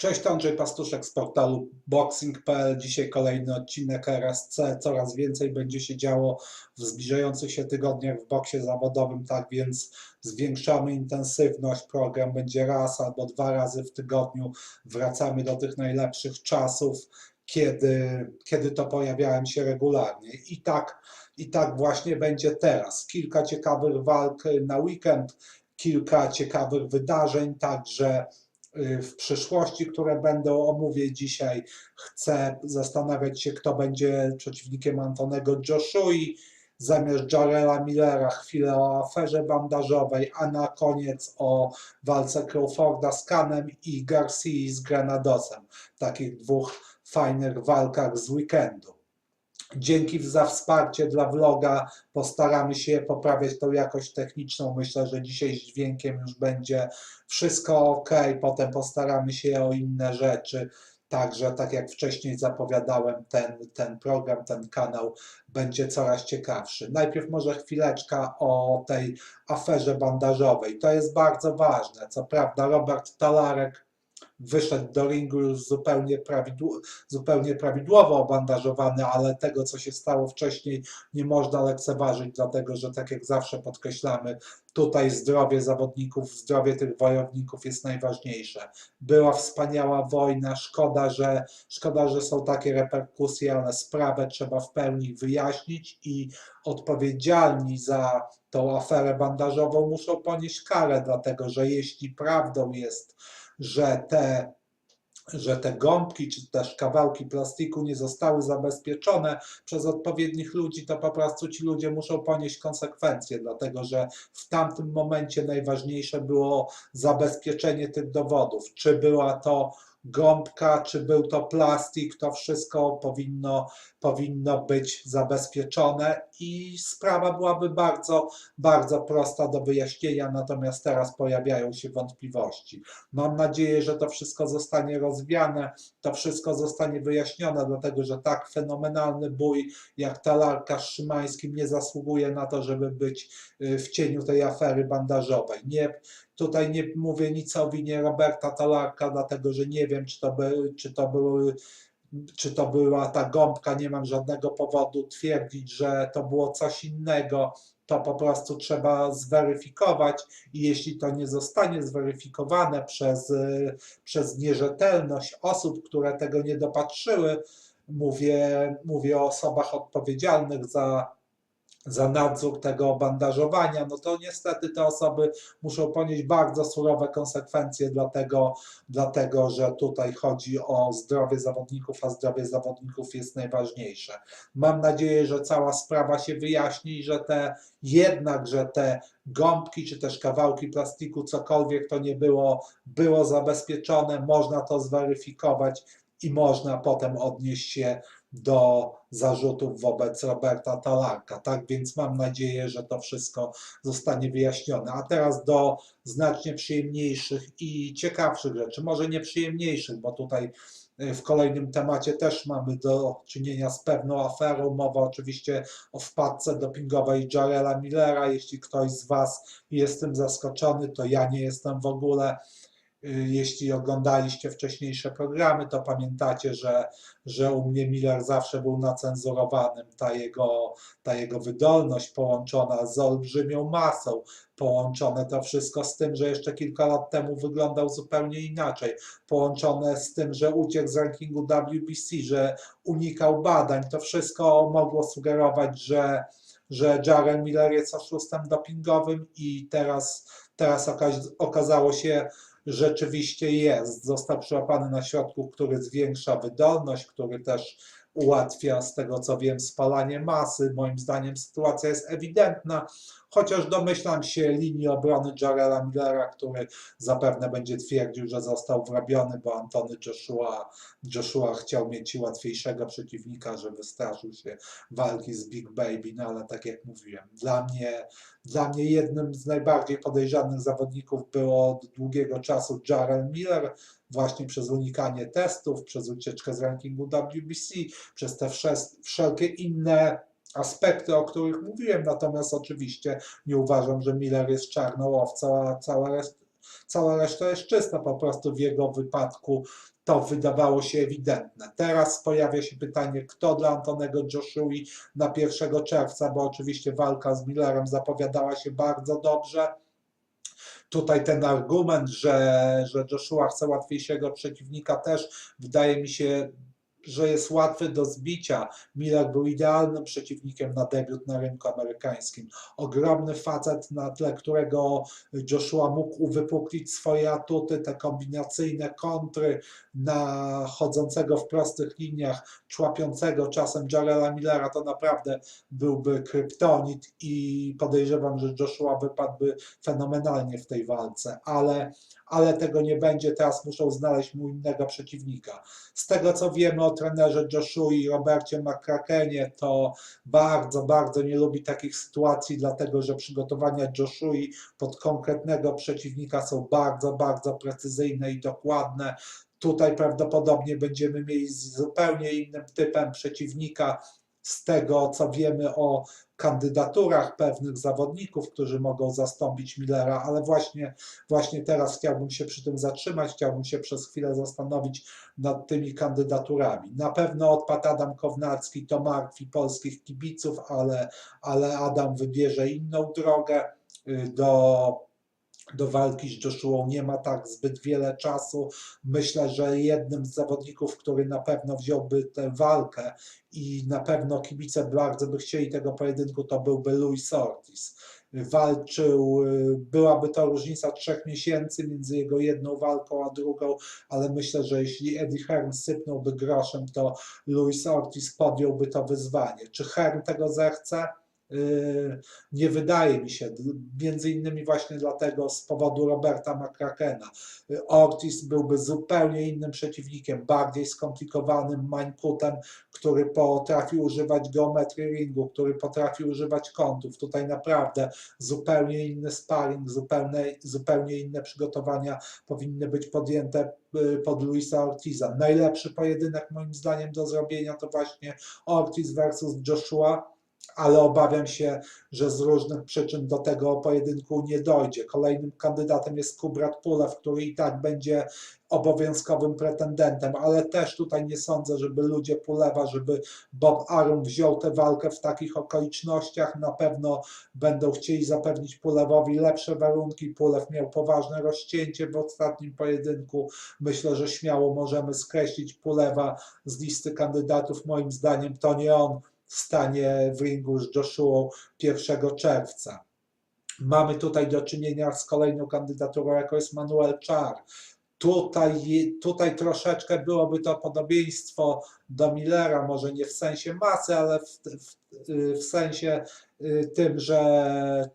Cześć, Andrzej Pastuszek z portalu boxing.pl. Dzisiaj kolejny odcinek RSC. Coraz więcej będzie się działo w zbliżających się tygodniach w boksie zawodowym, tak więc zwiększamy intensywność. Program będzie raz albo dwa razy w tygodniu. Wracamy do tych najlepszych czasów, kiedy, kiedy to pojawiałem się regularnie. I tak, I tak właśnie będzie teraz. Kilka ciekawych walk na weekend, kilka ciekawych wydarzeń, także w przyszłości, które będą omówię dzisiaj. Chcę zastanawiać się, kto będzie przeciwnikiem Antonego Joshui, zamiast Jarela Millera chwilę o aferze bandażowej, a na koniec o walce Crawforda z Kanem i Garcia z Granadosem. Takich dwóch fajnych walkach z weekendu. Dzięki za wsparcie dla vloga. Postaramy się poprawiać tą jakość techniczną. Myślę, że dzisiaj z dźwiękiem już będzie wszystko ok. Potem postaramy się o inne rzeczy. Także, tak jak wcześniej zapowiadałem, ten, ten program, ten kanał będzie coraz ciekawszy. Najpierw może chwileczka o tej aferze bandażowej. To jest bardzo ważne. Co prawda, Robert Talarek wyszedł do ringu zupełnie, prawidł zupełnie prawidłowo obandażowany, ale tego, co się stało wcześniej, nie można lekceważyć, dlatego że, tak jak zawsze podkreślamy, tutaj zdrowie zawodników, zdrowie tych wojowników jest najważniejsze. Była wspaniała wojna, szkoda, że, szkoda, że są takie reperkusje, ale sprawę trzeba w pełni wyjaśnić i odpowiedzialni za tą aferę bandażową muszą ponieść karę, dlatego że jeśli prawdą jest, że te, że te gąbki czy też kawałki plastiku nie zostały zabezpieczone przez odpowiednich ludzi, to po prostu ci ludzie muszą ponieść konsekwencje, dlatego że w tamtym momencie najważniejsze było zabezpieczenie tych dowodów. Czy była to gąbka, czy był to plastik, to wszystko powinno, powinno być zabezpieczone i sprawa byłaby bardzo, bardzo prosta do wyjaśnienia, natomiast teraz pojawiają się wątpliwości. Mam nadzieję, że to wszystko zostanie rozwiane, to wszystko zostanie wyjaśnione, dlatego że tak fenomenalny bój jak Talarka z Szymańskim nie zasługuje na to, żeby być y, w cieniu tej afery bandażowej. Nie, Tutaj nie mówię nic o winie Roberta Talarka, dlatego że nie wiem, czy to, by, czy to były czy to była ta gąbka, nie mam żadnego powodu twierdzić, że to było coś innego. To po prostu trzeba zweryfikować i jeśli to nie zostanie zweryfikowane przez, przez nierzetelność osób, które tego nie dopatrzyły, mówię, mówię o osobach odpowiedzialnych za za nadzór tego bandażowania, no to niestety te osoby muszą ponieść bardzo surowe konsekwencje, dlatego, dlatego że tutaj chodzi o zdrowie zawodników, a zdrowie zawodników jest najważniejsze. Mam nadzieję, że cała sprawa się wyjaśni i że te jednak, że te gąbki czy też kawałki plastiku, cokolwiek to nie było, było zabezpieczone, można to zweryfikować i można potem odnieść się do zarzutów wobec Roberta Talarka. Tak więc mam nadzieję, że to wszystko zostanie wyjaśnione. A teraz do znacznie przyjemniejszych i ciekawszych rzeczy. Może nie przyjemniejszych, bo tutaj y, w kolejnym temacie też mamy do czynienia z pewną aferą. Mowa oczywiście o wpadce dopingowej Jarela Millera. Jeśli ktoś z Was jest tym zaskoczony, to ja nie jestem w ogóle. Y, jeśli oglądaliście wcześniejsze programy, to pamiętacie, że, że u mnie Miller zawsze był nacenzurowanym. Ta jego, ta jego wydolność połączona z olbrzymią masą, połączone to wszystko z tym, że jeszcze kilka lat temu wyglądał zupełnie inaczej, połączone z tym, że uciekł z rankingu WBC, że unikał badań, to wszystko mogło sugerować, że, że Jarren Miller jest oszustem dopingowym i teraz, teraz okazało się, rzeczywiście jest. Został przyłapany na środku, który zwiększa wydolność, który też ułatwia, z tego co wiem, spalanie masy. Moim zdaniem sytuacja jest ewidentna, chociaż domyślam się linii obrony Jarela Millera, który zapewne będzie twierdził, że został wrobiony, bo Antony Joshua, Joshua chciał mieć łatwiejszego przeciwnika, że wystraszył się walki z Big Baby, no ale tak jak mówiłem, dla mnie, dla mnie jednym z najbardziej podejrzanych zawodników było od długiego czasu Jarel Miller, właśnie przez unikanie testów, przez ucieczkę z rankingu WBC, przez te wszelkie inne aspekty, o których mówiłem, natomiast oczywiście nie uważam, że Miller jest czarną owcą, a cała, rest, cała reszta jest czysta, po prostu w jego wypadku to wydawało się ewidentne. Teraz pojawia się pytanie, kto dla Antonego Joshua na 1 czerwca, bo oczywiście walka z Millerem zapowiadała się bardzo dobrze. Tutaj ten argument, że, że Joshua chce łatwiejszego przeciwnika, też wydaje mi się, że jest łatwy do zbicia. Miller był idealnym przeciwnikiem na debiut na rynku amerykańskim. Ogromny facet, na tle którego Joshua mógł uwypuklić swoje atuty, te kombinacyjne kontry na chodzącego w prostych liniach, człapiącego czasem Jarela Millera, to naprawdę byłby kryptonit i podejrzewam, że Joshua wypadłby fenomenalnie w tej walce, ale, ale tego nie będzie, teraz muszą znaleźć mu innego przeciwnika. Z tego co wiemy o trenerze Joshua i Robercie McCrackenie, to bardzo, bardzo nie lubi takich sytuacji, dlatego że przygotowania Joshua pod konkretnego przeciwnika są bardzo, bardzo precyzyjne i dokładne. Tutaj prawdopodobnie będziemy mieli z zupełnie innym typem przeciwnika. Z tego, co wiemy o kandydaturach pewnych zawodników, którzy mogą zastąpić Millera, ale właśnie, właśnie teraz chciałbym się przy tym zatrzymać, chciałbym się przez chwilę zastanowić nad tymi kandydaturami. Na pewno odpadł Adam Kownacki, to martwi polskich kibiców, ale, ale Adam wybierze inną drogę y, do do walki z Joshua nie ma tak zbyt wiele czasu. Myślę, że jednym z zawodników, który na pewno wziąłby tę walkę i na pewno kibice bardzo by chcieli tego pojedynku, to byłby Luis Ortiz. Walczył, y, byłaby to różnica trzech miesięcy między jego jedną walką a drugą, ale myślę, że jeśli Eddie Hearn sypnąłby groszem, to Luis Ortiz podjąłby to wyzwanie. Czy Hearn tego zechce? Nie wydaje mi się, między innymi właśnie dlatego z powodu Roberta McCrackena. Ortiz byłby zupełnie innym przeciwnikiem, bardziej skomplikowanym mańkutem, który potrafi używać geometrii ringu, który potrafi używać kątów. Tutaj naprawdę zupełnie inny sparring, zupełnie, zupełnie inne przygotowania powinny być podjęte yy, pod Luisa Ortiza. Najlepszy pojedynek moim zdaniem do zrobienia to właśnie Ortiz versus Joshua ale obawiam się, że z różnych przyczyn do tego pojedynku nie dojdzie. Kolejnym kandydatem jest Kubrat Pulew, który i tak będzie obowiązkowym pretendentem, ale też tutaj nie sądzę, żeby ludzie Pulewa, żeby Bob Arum wziął tę walkę w takich okolicznościach. Na pewno będą chcieli zapewnić Pulewowi lepsze warunki. Pulew miał poważne rozcięcie w ostatnim pojedynku. Myślę, że śmiało możemy skreślić Pulewa z listy kandydatów. Moim zdaniem to nie on stanie w ringu z Joshua 1 czerwca. Mamy tutaj do czynienia z kolejną kandydaturą, jaką jest Manuel Char. Tutaj, tutaj troszeczkę byłoby to podobieństwo do Millera, może nie w sensie masy, ale w, w, w sensie tym, że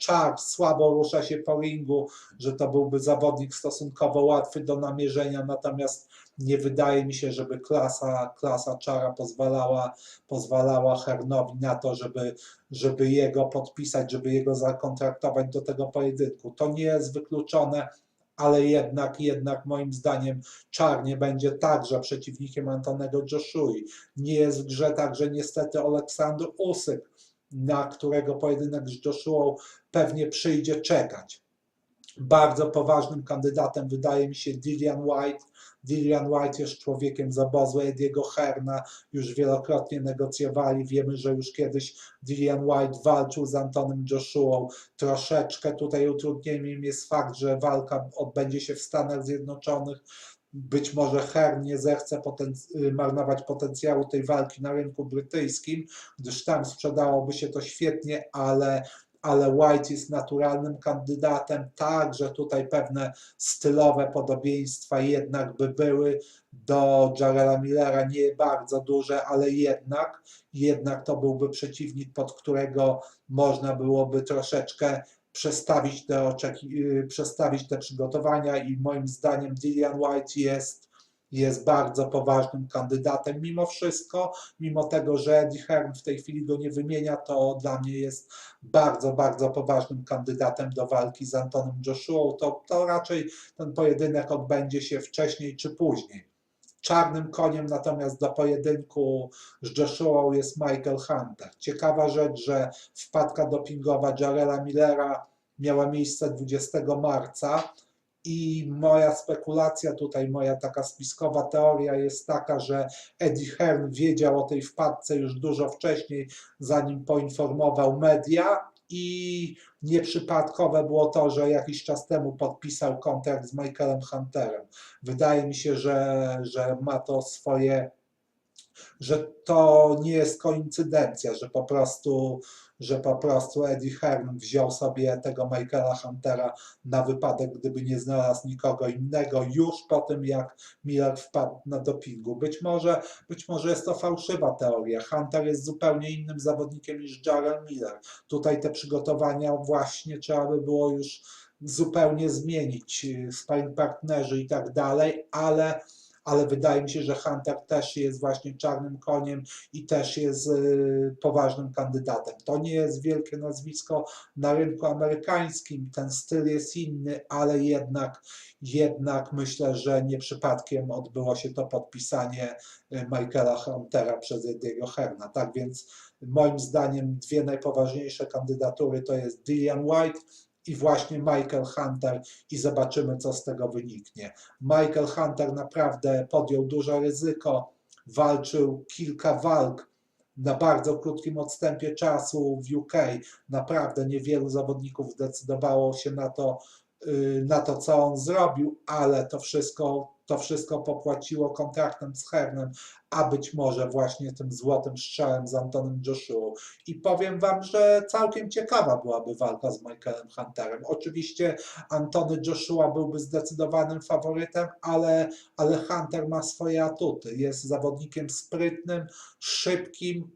Char słabo rusza się po ringu, że to byłby zawodnik stosunkowo łatwy do namierzenia, natomiast nie wydaje mi się, żeby klasa, klasa Czara pozwalała, pozwalała Hernowi na to, żeby, żeby jego podpisać, żeby jego zakontraktować do tego pojedynku. To nie jest wykluczone, ale jednak, jednak moim zdaniem Czar nie będzie także przeciwnikiem Antonego Joshua. Nie jest w grze także niestety Aleksander Usyk, na którego pojedynek z Joshua pewnie przyjdzie czekać. Bardzo poważnym kandydatem wydaje mi się Dillian White, Dillian White jest człowiekiem z obozu Ediego Herna, już wielokrotnie negocjowali. Wiemy, że już kiedyś Dillian White walczył z Antonem Joshua. Troszeczkę tutaj utrudnieniem jest fakt, że walka odbędzie się w Stanach Zjednoczonych. Być może Hern nie zechce poten- marnować potencjału tej walki na rynku brytyjskim, gdyż tam sprzedałoby się to świetnie, ale ale White jest naturalnym kandydatem, także tutaj pewne stylowe podobieństwa jednak by były. Do Jarela Millera, nie bardzo duże, ale jednak, jednak to byłby przeciwnik, pod którego można byłoby troszeczkę przestawić te, oczeki- przestawić te przygotowania i moim zdaniem Dillian White jest jest bardzo poważnym kandydatem. Mimo wszystko, mimo tego, że Eddie Hearn w tej chwili go nie wymienia, to dla mnie jest bardzo, bardzo poważnym kandydatem do walki z Antonem Joshua. To, to raczej ten pojedynek odbędzie się wcześniej czy później. Czarnym koniem natomiast do pojedynku z Joshua jest Michael Hunter. Ciekawa rzecz, że wpadka dopingowa Jarela Millera miała miejsce 20 marca I moja spekulacja tutaj, moja taka spiskowa teoria jest taka, że Eddie Hearn wiedział o tej wpadce już dużo wcześniej, zanim poinformował media i nieprzypadkowe było to, że jakiś czas temu podpisał kontrakt z Michaelem Hunterem. Wydaje mi się, że, że ma to swoje, że to nie jest koincydencja, że po prostu, że po prostu Eddie Hearn wziął sobie tego Michaela Huntera na wypadek, gdyby nie znalazł nikogo innego już po tym, jak Miller wpadł na dopingu. Być może, być może jest to fałszywa teoria. Hunter jest zupełnie innym zawodnikiem niż Jarrell Miller. Tutaj te przygotowania właśnie trzeba by było już zupełnie zmienić, y, sparring partnerzy i tak dalej, ale, ale wydaje mi się, że Hunter też jest właśnie czarnym koniem i też jest y, poważnym kandydatem. To nie jest wielkie nazwisko na rynku amerykańskim, ten styl jest inny, ale jednak, jednak myślę, że nie przypadkiem odbyło się to podpisanie y, Michaela Huntera przez Ediego Herna. Tak więc moim zdaniem dwie najpoważniejsze kandydatury to jest Dillian White i właśnie Michael Hunter i zobaczymy, co z tego wyniknie. Michael Hunter naprawdę podjął duże ryzyko, walczył kilka walk na bardzo krótkim odstępie czasu w UK. Naprawdę niewielu zawodników zdecydowało się na to, y, na to, co on zrobił, ale to wszystko, to wszystko popłaciło kontraktem z Hernem, a być może właśnie tym złotym strzałem z Antonem Joshua. I powiem Wam, że całkiem ciekawa byłaby walka z Michaelem Hunterem. Oczywiście Antony Joshua byłby zdecydowanym faworytem, ale, ale Hunter ma swoje atuty. Jest zawodnikiem sprytnym, szybkim,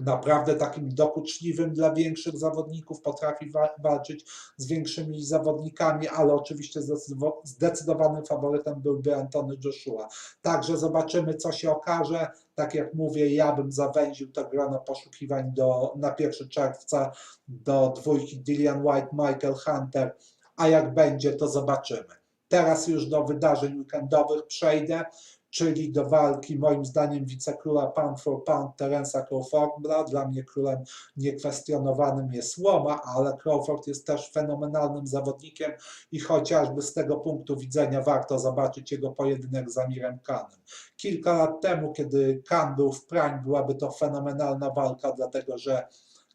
naprawdę takim dokuczliwym dla większych zawodników, potrafi wa- walczyć z większymi zawodnikami, ale oczywiście zdecydowa- zdecydowanym faworytem byłby Antony Joshua. Także zobaczymy, co się okaże. Tak jak mówię, ja bym zawęził to grono poszukiwań do, na 1 czerwca do dwójki Dillian White, Michael Hunter, a jak będzie, to zobaczymy. Teraz już do wydarzeń weekendowych przejdę, czyli do walki moim zdaniem wicekróla pound for pound Terensa Crawforda. Dla mnie królem niekwestionowanym jest Łoma, ale Crawford jest też fenomenalnym zawodnikiem i chociażby z tego punktu widzenia warto zobaczyć jego pojedynek z Amirem Khanem. Kilka lat temu, kiedy Khan był w prime, byłaby to fenomenalna walka, dlatego że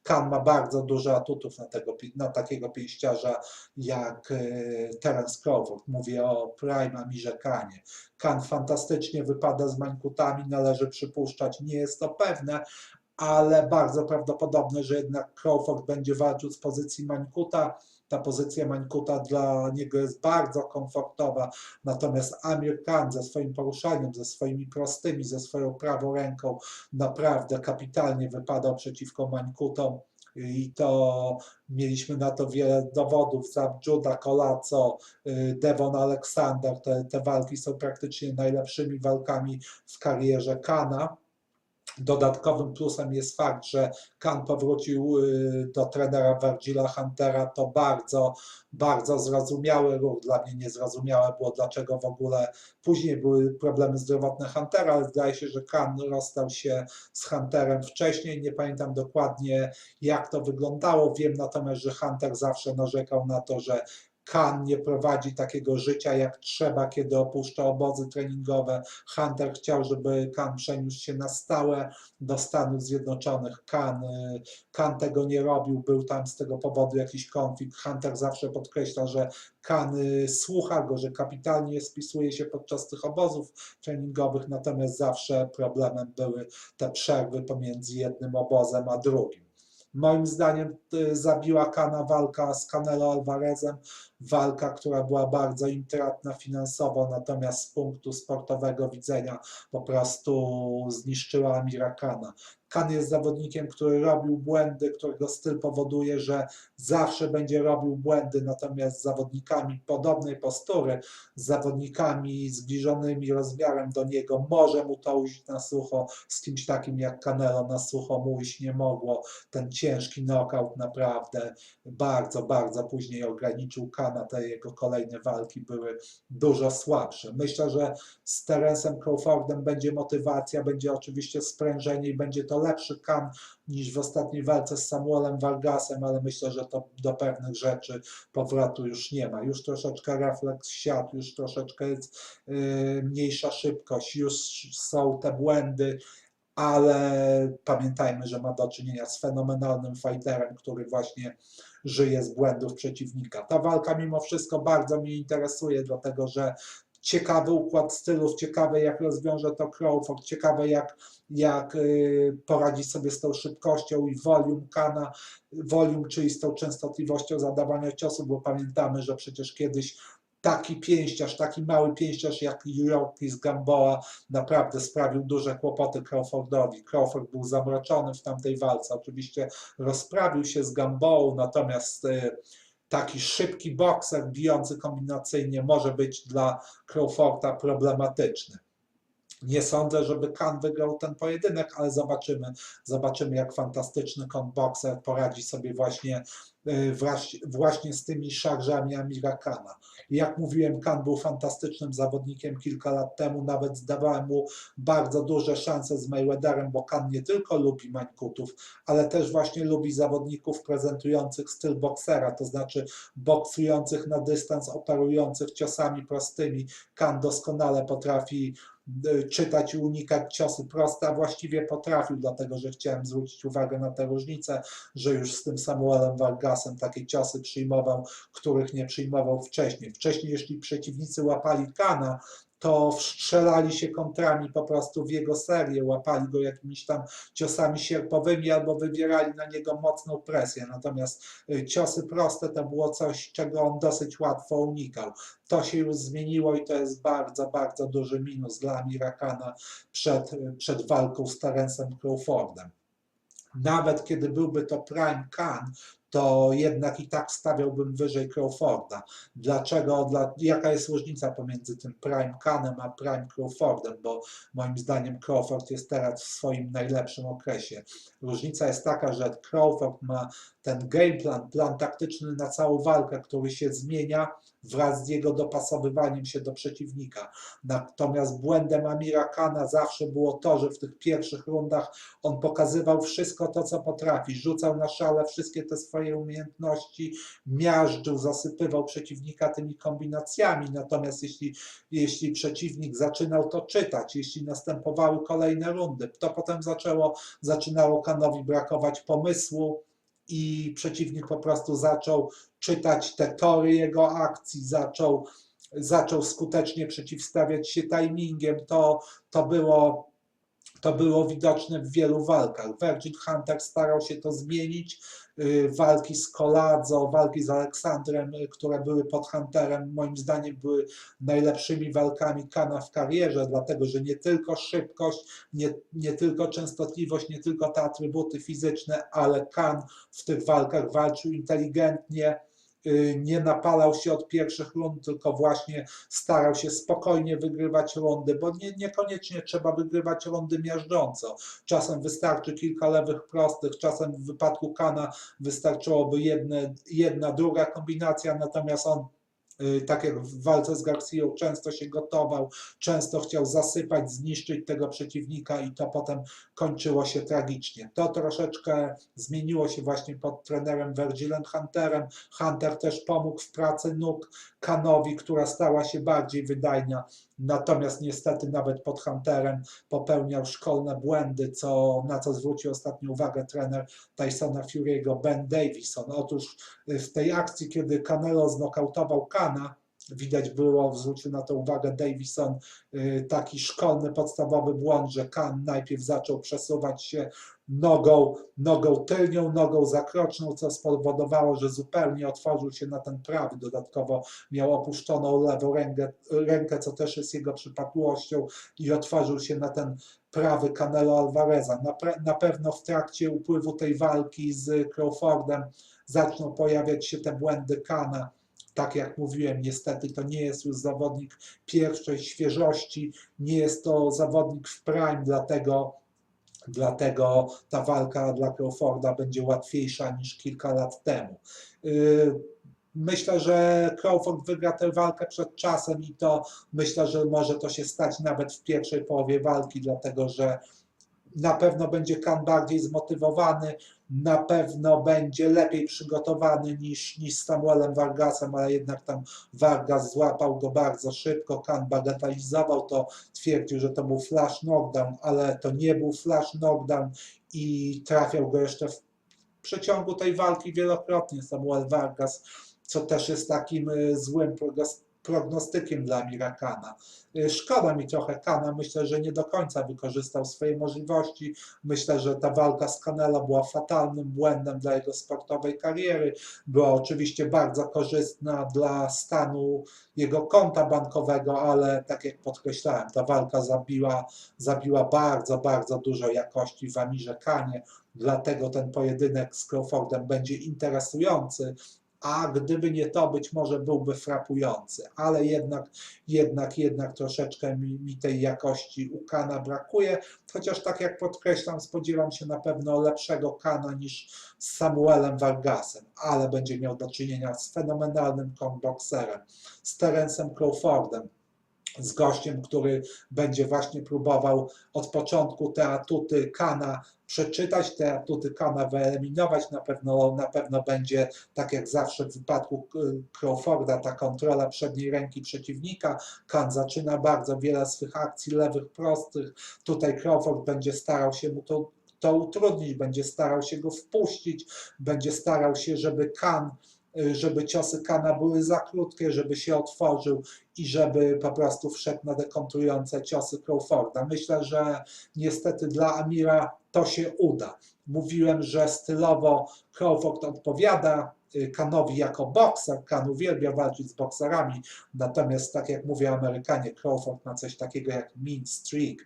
Khan ma bardzo dużo atutów na, tego, na takiego pięściarza jak e, Terence Crawford. Mówię o Prime Amirze Khanie. Khan fantastycznie wypada z mańkutami, należy przypuszczać, nie jest to pewne, ale bardzo prawdopodobne, że jednak Crawford będzie walczył z pozycji mańkuta. Ta pozycja mańkuta dla niego jest bardzo komfortowa, natomiast Amir Khan ze swoim poruszaniem, ze swoimi prostymi, ze swoją prawą ręką naprawdę kapitalnie wypadał przeciwko mańkutom. I to mieliśmy na to wiele dowodów. Za Juda Colaco, y, Devon Alexander, te, te walki są praktycznie najlepszymi walkami w karierze Kana. Dodatkowym plusem jest fakt, że Khan powrócił y, do trenera Virgila Huntera. To bardzo, bardzo zrozumiały ruch. Dla mnie niezrozumiałe było, dlaczego w ogóle później były problemy zdrowotne Huntera, ale zdaje się, że Khan rozstał się z Hunterem wcześniej. Nie pamiętam dokładnie, jak to wyglądało. Wiem natomiast, że Hunter zawsze narzekał na to, że Khan nie prowadzi takiego życia jak trzeba, kiedy opuszcza obozy treningowe. Hunter chciał, żeby Khan przeniósł się na stałe do Stanów Zjednoczonych. Khan, y, Khan tego nie robił, był tam z tego powodu jakiś konflikt. Hunter zawsze podkreśla, że Khan y, słucha go, że kapitalnie spisuje się podczas tych obozów treningowych, natomiast zawsze problemem były te przerwy pomiędzy jednym obozem a drugim. Moim zdaniem y, zabiła Kana walka z Canelo Alvarezem, walka, która była bardzo intratna finansowo, natomiast z punktu sportowego widzenia po prostu zniszczyła Amira Kana. Kan jest zawodnikiem, który robił błędy, którego styl powoduje, że zawsze będzie robił błędy, natomiast z zawodnikami podobnej postury, z zawodnikami zbliżonymi rozmiarem do niego, może mu to ujść na sucho, z kimś takim jak Canelo na sucho mu ujść nie mogło. Ten ciężki knockout naprawdę bardzo, bardzo później ograniczył Kana, te jego kolejne walki były dużo słabsze. Myślę, że z Terencem Crawfordem będzie motywacja, będzie oczywiście sprężenie i będzie to lepszy Kan niż w ostatniej walce z Samuelem Vargasem, ale myślę, że to do pewnych rzeczy powrotu już nie ma. Już troszeczkę refleks siadł, już troszeczkę jest yy, mniejsza szybkość, już są te błędy, ale pamiętajmy, że ma do czynienia z fenomenalnym fighterem, który właśnie żyje z błędów przeciwnika. Ta walka mimo wszystko bardzo mnie interesuje, dlatego że ciekawy układ stylów, ciekawe jak rozwiąże to Crawford, ciekawe jak, jak y, poradzi sobie z tą szybkością i volume Kana, volume, czyli z tą częstotliwością zadawania ciosów, bo pamiętamy, że przecież kiedyś taki pięściarz, taki mały pięściarz jak z Gamboa naprawdę sprawił duże kłopoty Crawfordowi. Crawford był zamroczony w tamtej walce. Oczywiście rozprawił się z Gamboą, natomiast y, taki szybki bokser bijący kombinacyjnie może być dla Crawforda problematyczny. Nie sądzę, żeby Khan wygrał ten pojedynek, ale zobaczymy. Zobaczymy, jak fantastyczny Kon Boxer poradzi sobie właśnie, y, właśnie z tymi szarżami Amira Khana. Jak mówiłem, Khan był fantastycznym zawodnikiem kilka lat temu, nawet zdawałem mu bardzo duże szanse z Mayweatherem, bo Khan nie tylko lubi mańkutów, ale też właśnie lubi zawodników prezentujących styl boksera, to znaczy boksujących na dystans, operujących ciosami prostymi. Khan doskonale potrafi czytać i unikać ciosy proste, a właściwie potrafił, dlatego że chciałem zwrócić uwagę na tę różnicę, że już z tym Samuelem Vargasem takie ciosy przyjmował, których nie przyjmował wcześniej. Wcześniej, jeśli przeciwnicy łapali Kana, to strzelali się kontrami po prostu w jego serię, łapali go jakimiś tam ciosami sierpowymi albo wywierali na niego mocną presję. Natomiast y, ciosy proste to było coś, czego on dosyć łatwo unikał. To się już zmieniło i to jest bardzo, bardzo duży minus dla Amira Khana przed, przed walką z Terencem Crawfordem. Nawet kiedy byłby to Prime Khan, to jednak i tak stawiałbym wyżej Crawforda. Dlaczego? Dla, jaka jest różnica pomiędzy tym Prime Khanem a Prime Crawfordem? Bo moim zdaniem Crawford jest teraz w swoim najlepszym okresie. Różnica jest taka, że Crawford ma ten game plan, plan taktyczny na całą walkę, który się zmienia wraz z jego dopasowywaniem się do przeciwnika. Natomiast błędem Amira Khana zawsze było to, że w tych pierwszych rundach on pokazywał wszystko to, co potrafi, rzucał na szale wszystkie te swoje umiejętności, miażdżył, zasypywał przeciwnika tymi kombinacjami. Natomiast jeśli, jeśli przeciwnik zaczynał to czytać, jeśli następowały kolejne rundy, to potem zaczęło, zaczynało Kanowi brakować pomysłu, i przeciwnik po prostu zaczął czytać te tory jego akcji, zaczął, zaczął skutecznie przeciwstawiać się timingiem. To, to, było, to było widoczne w wielu walkach. Virgin Hunter starał się to zmienić. Y, Walki z Koladzą, walki z Aleksandrem, y, które były pod Hunterem, moim zdaniem były najlepszymi walkami Kana w karierze, dlatego że nie tylko szybkość, nie, nie tylko częstotliwość, nie tylko te atrybuty fizyczne, ale Kan w tych walkach walczył inteligentnie, nie napalał się od pierwszych rund, tylko właśnie starał się spokojnie wygrywać rundy, bo nie, niekoniecznie trzeba wygrywać rundy miażdżąco. Czasem wystarczy kilka lewych prostych, czasem w wypadku Kana wystarczyłoby jedne, jedna, druga kombinacja, natomiast on y, tak jak w walce z Garcją, często się gotował, często chciał zasypać, zniszczyć tego przeciwnika i to potem kończyło się tragicznie. To troszeczkę zmieniło się właśnie pod trenerem Virgilem Hunterem. Hunter też pomógł w pracy nóg Kanowi, która stała się bardziej wydajna. Natomiast niestety nawet pod Hunterem popełniał szkolne błędy, co, na co zwrócił ostatnio uwagę trener Tysona Fury'ego Ben Davison. Otóż y, w tej akcji, kiedy Canelo znokautował Kana, widać było, zwrócił na to uwagę Davison, y, taki szkolny, podstawowy błąd, że Kan najpierw zaczął przesuwać się nogą, nogą tylnią, nogą zakroczną, co spowodowało, że zupełnie otworzył się na ten prawy. Dodatkowo miał opuszczoną lewą rękę, rękę co też jest jego przypadłością i otworzył się na ten prawy Canelo Alvareza. Na, na pewno w trakcie upływu tej walki z Crawfordem zaczną pojawiać się te błędy Kana. Tak jak mówiłem, niestety to nie jest już zawodnik pierwszej świeżości, nie jest to zawodnik w prime, dlatego, dlatego ta walka dla Crawforda będzie łatwiejsza niż kilka lat temu. Yy, Myślę, że Crawford wygra tę walkę przed czasem i to myślę, że może to się stać nawet w pierwszej połowie walki, dlatego że na pewno będzie Kan bardziej zmotywowany, na pewno będzie lepiej przygotowany niż, niż Samuelem Vargasem, ale jednak tam Vargas złapał go bardzo szybko, Kan bagatelizował to, twierdził, że to był flash knockdown, ale to nie był flash knockdown i trafiał go jeszcze w przeciągu tej walki wielokrotnie. Samuel Vargas, co też jest takim y, złym progos- prognostykiem dla Amira Kana. Y, Szkoda mi trochę Kana, myślę, że nie do końca wykorzystał swoje możliwości. Myślę, że ta walka z Canelo była fatalnym błędem dla jego sportowej kariery. Była oczywiście bardzo korzystna dla stanu jego konta bankowego, ale tak jak podkreślałem, ta walka zabiła, zabiła bardzo, bardzo dużo jakości w Amirze Kanie. Dlatego ten pojedynek z Crawfordem będzie interesujący, a gdyby nie to, być może byłby frapujący, ale jednak, jednak, jednak troszeczkę mi, mi tej jakości u Kana brakuje, chociaż tak jak podkreślam, spodziewam się na pewno lepszego Kana niż z Samuelem Vargasem, ale będzie miał do czynienia z fenomenalnym kombokserem, z Terencem Crawfordem, z gościem, który będzie właśnie próbował od początku te atuty Kana przeczytać, te atuty Kana wyeliminować. Na pewno, na pewno będzie, tak jak zawsze w wypadku y, Crawforda, ta kontrola przedniej ręki przeciwnika. Kan zaczyna bardzo wiele swych akcji lewych, prostych. Tutaj Crawford będzie starał się mu to, to utrudnić, będzie starał się go wpuścić, będzie starał się, żeby Kan żeby ciosy Kana były za krótkie, żeby się otworzył i żeby po prostu wszedł na dekontrujące ciosy Crawforda. Myślę, że niestety dla Amira to się uda. Mówiłem, że stylowo Crawford odpowiada y, Kanowi jako bokser. Kan uwielbia walczyć z bokserami, natomiast tak jak mówią Amerykanie, Crawford ma coś takiego jak mean streak.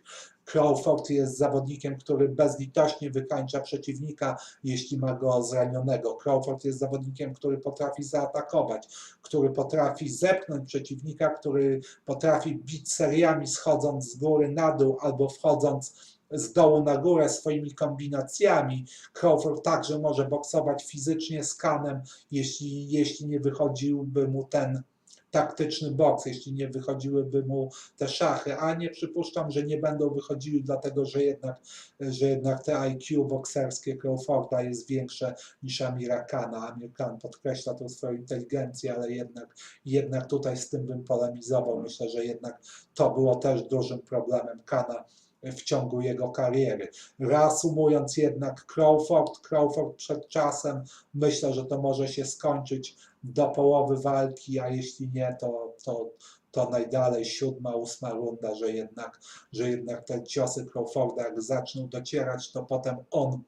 Crawford jest zawodnikiem, który bezlitośnie wykańcza przeciwnika, jeśli ma go zranionego. Crawford jest zawodnikiem, który potrafi zaatakować, który potrafi zepchnąć przeciwnika, który potrafi bić seriami, schodząc z góry na dół albo wchodząc z dołu na górę swoimi kombinacjami. Crawford także może boksować fizycznie z Kanem, jeśli, jeśli nie wychodziłby mu ten taktyczny boks, jeśli nie wychodziłyby mu te szachy, a nie przypuszczam, że nie będą wychodziły, dlatego że jednak, że jednak te IQ bokserskie Crawforda jest większe niż Amira Kana. Amir Khan podkreśla tą swoją inteligencję, ale jednak, jednak tutaj z tym bym polemizował. Myślę, że jednak to było też dużym problemem Kana w ciągu jego kariery. Reasumując jednak Crawford, Crawford przed czasem, myślę, że to może się skończyć do połowy walki, a jeśli nie, to, to, to najdalej siódma, ósma runda, że jednak, że jednak te ciosy Crawforda jak zaczną docierać, to potem on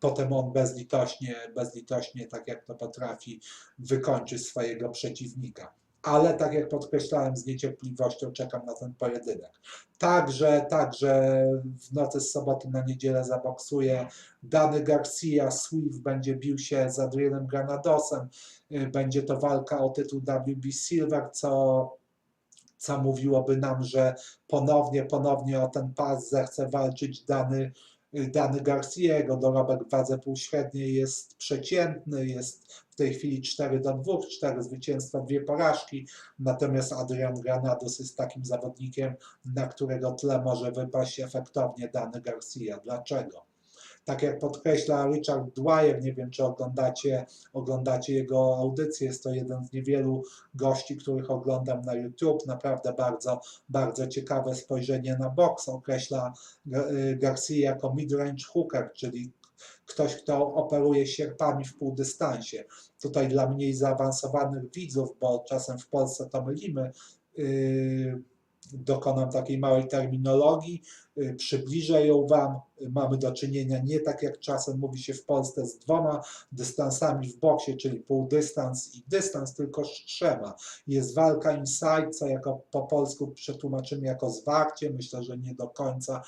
potem on bezlitośnie, bezlitośnie, tak jak to potrafi, wykończy swojego przeciwnika. Ale tak jak podkreślałem, z niecierpliwością czekam na ten pojedynek. Także, także w nocy z soboty na niedzielę zaboksuje Dany Garcia, Swift będzie bił się z Adrianem Granadosem. Y, Będzie to walka o tytuł WB Silver, co, co mówiłoby nam, że ponownie, ponownie o ten pas zechce walczyć Dany, y, Dany Garcia. Dorobek w wadze półśredniej jest przeciętny, jest w tej chwili 4 do 2, 4 zwycięstwa, dwie porażki. Natomiast Adrian Granados jest takim zawodnikiem, na którego tle może wypaść efektownie Dany Garcia. Dlaczego? Tak jak podkreśla Richard Dwyer, nie wiem czy oglądacie, oglądacie jego audycję, jest to jeden z niewielu gości, których oglądam na YouTube. Naprawdę bardzo, bardzo ciekawe spojrzenie na boks. Określa y, Garcia jako mid-range hooker, czyli ktoś, kto operuje sierpami w półdystansie. Tutaj dla mniej zaawansowanych widzów, bo czasem w Polsce to mylimy, yy, dokonam takiej małej terminologii, yy, przybliżę ją Wam. Mamy do czynienia nie tak jak czasem mówi się w Polsce z dwoma dystansami w boksie, czyli półdystans i dystans, tylko z trzema. Jest walka inside, co jako po polsku przetłumaczymy jako zwarcie. Myślę, że nie do końca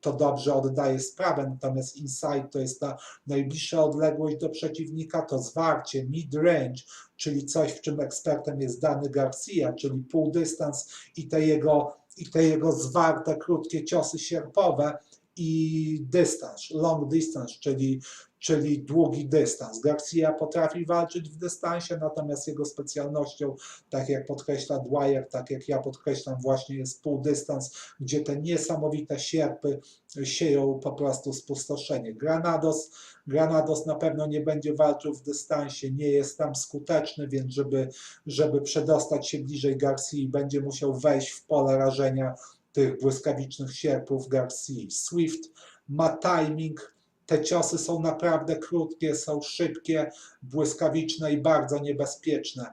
to dobrze oddaje sprawę, natomiast inside to jest ta najbliższa odległość do przeciwnika, to zwarcie, mid-range, czyli coś, w czym ekspertem jest Dany Garcia, czyli półdystans i te jego, i te jego zwarte, krótkie ciosy sierpowe i dystans, long distance, czyli, czyli długi dystans. Garcia potrafi walczyć w dystansie, natomiast jego specjalnością, tak jak podkreśla Dwyer, tak jak ja podkreślam, właśnie jest półdystans, gdzie te niesamowite sierpy sieją po prostu spustoszenie. Granados, Granados na pewno nie będzie walczył w dystansie, nie jest tam skuteczny, więc żeby, żeby przedostać się bliżej Garcji, będzie musiał wejść w pole rażenia tych błyskawicznych sierpów Garcji. Swift ma timing, te ciosy są naprawdę krótkie, są szybkie, błyskawiczne i bardzo niebezpieczne.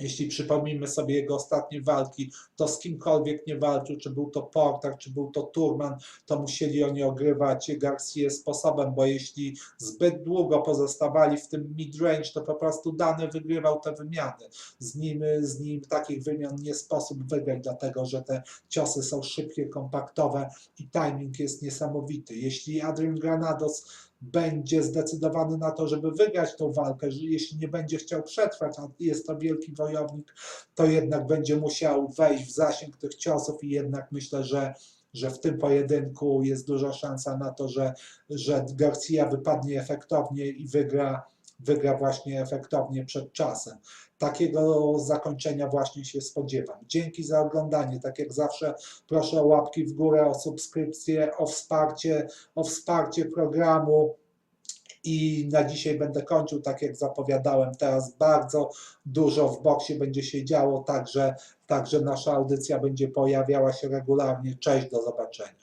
Jeśli przypomnimy sobie jego ostatnie walki, to z kimkolwiek nie walczył, czy był to Porter, czy był to Turman, to musieli oni ogrywać Garcia sposobem, bo jeśli zbyt długo pozostawali w tym mid-range, to po prostu dany wygrywał te wymiany. Z nim, z nim takich wymian nie sposób wygrać, dlatego że te ciosy są szybkie, kompaktowe i timing jest niesamowity. Jeśli Adrian Granados będzie zdecydowany na to, żeby wygrać tą walkę, że jeśli nie będzie chciał przetrwać, a jest to wielki wojownik, to jednak będzie musiał wejść w zasięg tych ciosów i jednak myślę, że że w tym pojedynku jest duża szansa na to, że, że Garcia wypadnie efektownie i wygra, wygra właśnie efektownie przed czasem. Takiego zakończenia właśnie się spodziewam. Dzięki za oglądanie. Tak jak zawsze proszę o łapki w górę, o subskrypcję, o wsparcie, o wsparcie programu. I na dzisiaj będę kończył, tak jak zapowiadałem. Teraz bardzo dużo w boksie będzie się działo, także, także nasza audycja będzie pojawiała się regularnie. Cześć, do zobaczenia.